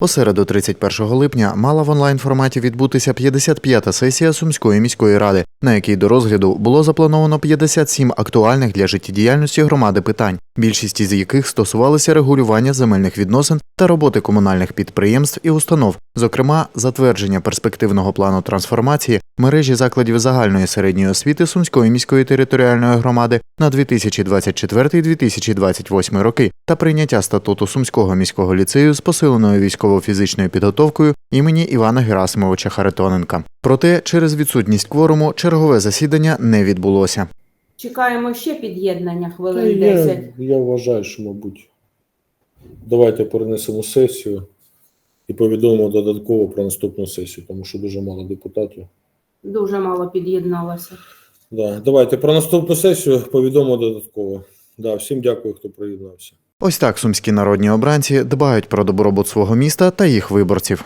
У середу 31 липня мала в онлайн форматі відбутися 55-та сесія Сумської міської ради, на якій до розгляду було заплановано 57 актуальних для життєдіяльності громади питань, більшість із яких стосувалися регулювання земельних відносин та роботи комунальних підприємств і установ, зокрема затвердження перспективного плану трансформації мережі закладів загальної середньої освіти Сумської міської територіальної громади на 2024-2028 роки та прийняття статуту Сумського міського ліцею з посиленою військово-фізичною підготовкою імені Івана Герасимовича Харитоненка. Проте через відсутність кворуму чергове засідання не відбулося. Чекаємо ще під'єднання хвилин я, я вважаю, що, мабуть, давайте перенесемо сесію і повідомимо додатково про наступну сесію, тому що дуже мало депутатів. Дуже мало під'єдналося. Да. Давайте про наступну сесію повідомо додатково. Да, всім дякую, хто приєднався. Ось так сумські народні обранці дбають про добробут свого міста та їх виборців.